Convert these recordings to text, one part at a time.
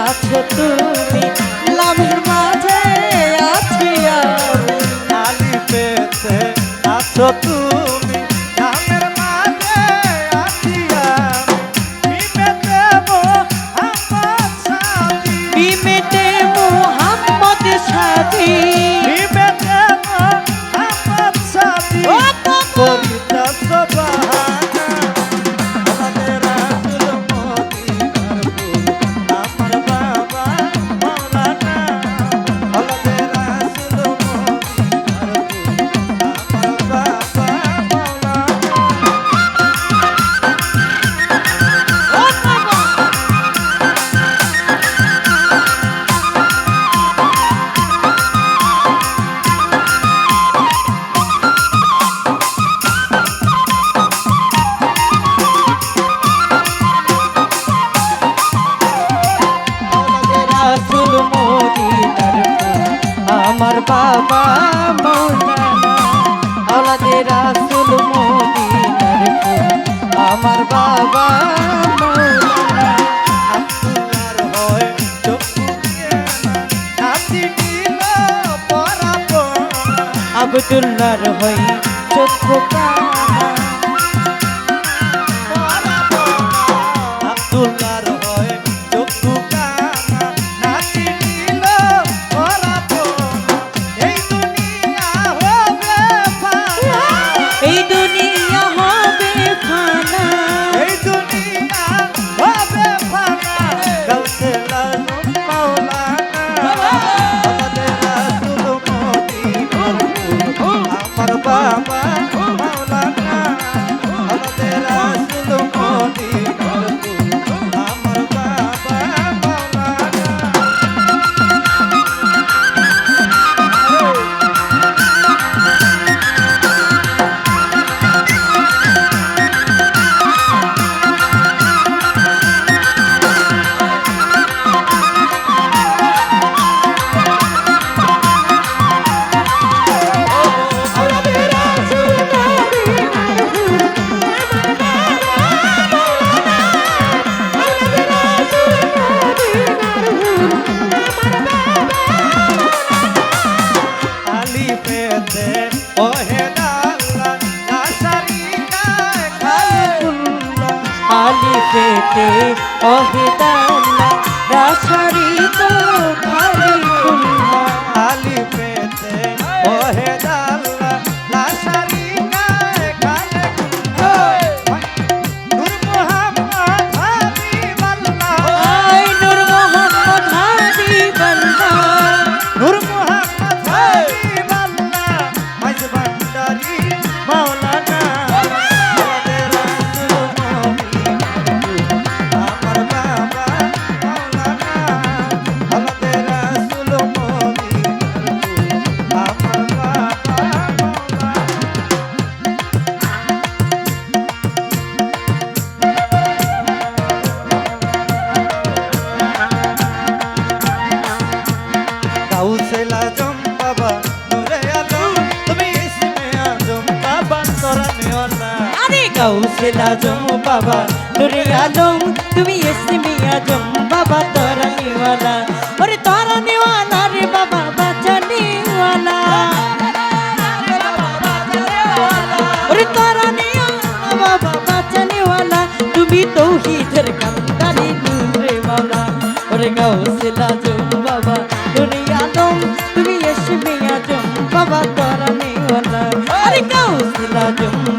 আছো তুমি? লাভের মাঝে আছি আমি। আলি পেতে আছো তুমি? নামের মাঝে আছি আমি। বিপেতে মোহাম্মদ সাদি আবদুল্লার হই চক্ষু তো ভারি গাউসেল আজম বাবা। নুরে আলম, তুমি ইসমি আজম বাবা তোরা নিওয়ালা ওরে তোরা নিওয়ালা রে বাবা, বাঁচানিওয়ালা। ওরে তোরা নিওয়ালা বাবা, বাঁচানিওয়ালা। তুমি তৌহিদের কান্দারি নূরে মাওলা। ওরে গাউসেল আজম বাবা, নুরে আলম, তুমি ইসমি আজম বাবা তোরা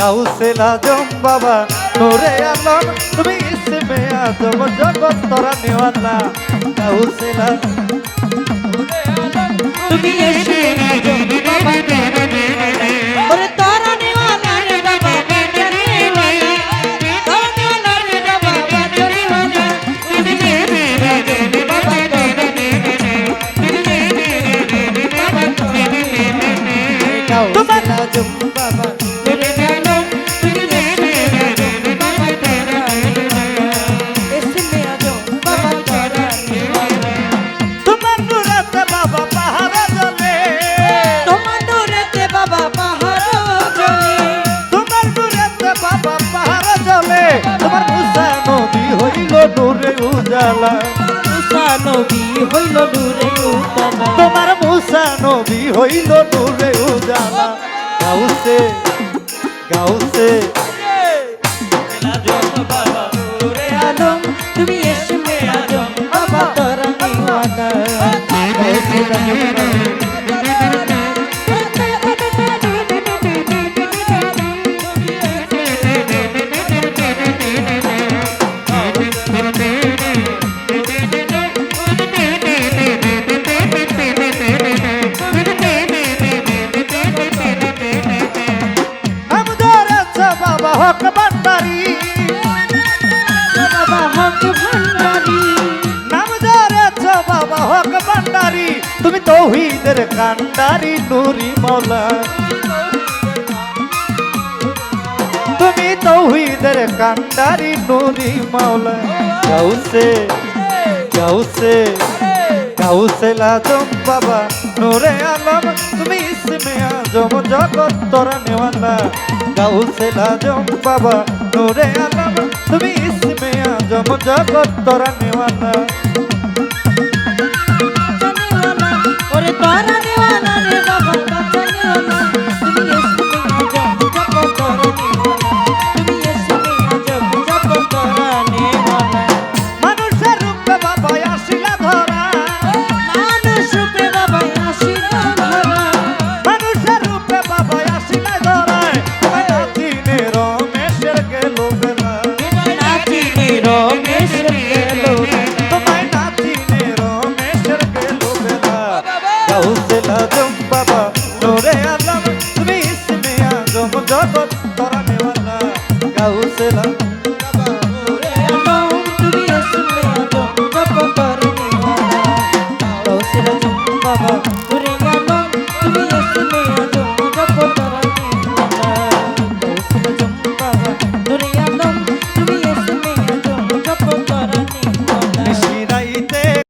গাউসে লাজম বাবা, নূরে আলম, তুমি ইসমে আজম জগৎ তোরা নিওয়ালা গাউসে তুমি ইসমে আজম বাবা উজালা মুসা নবী হইল নূরে উজালা। তোমার মুসা নবী হইল নূরে উজালা। গাউসে গাউসে। তুমি এসমে তৌহিদের কান্ডারি নুরি মৌলা। তুমি তৌহিদের কান্ডারি নুরি মৌলা। গাউসে গাউসে গাউসে লাজম বাবা নূরে আলম। তুমি ইসমে আজম জগৎ তোরা নেওয়ালা গাউসে লাজম বাবা নূরে আলম। তুমি ইসমে আজম জগৎ তোরা নেওয়ালা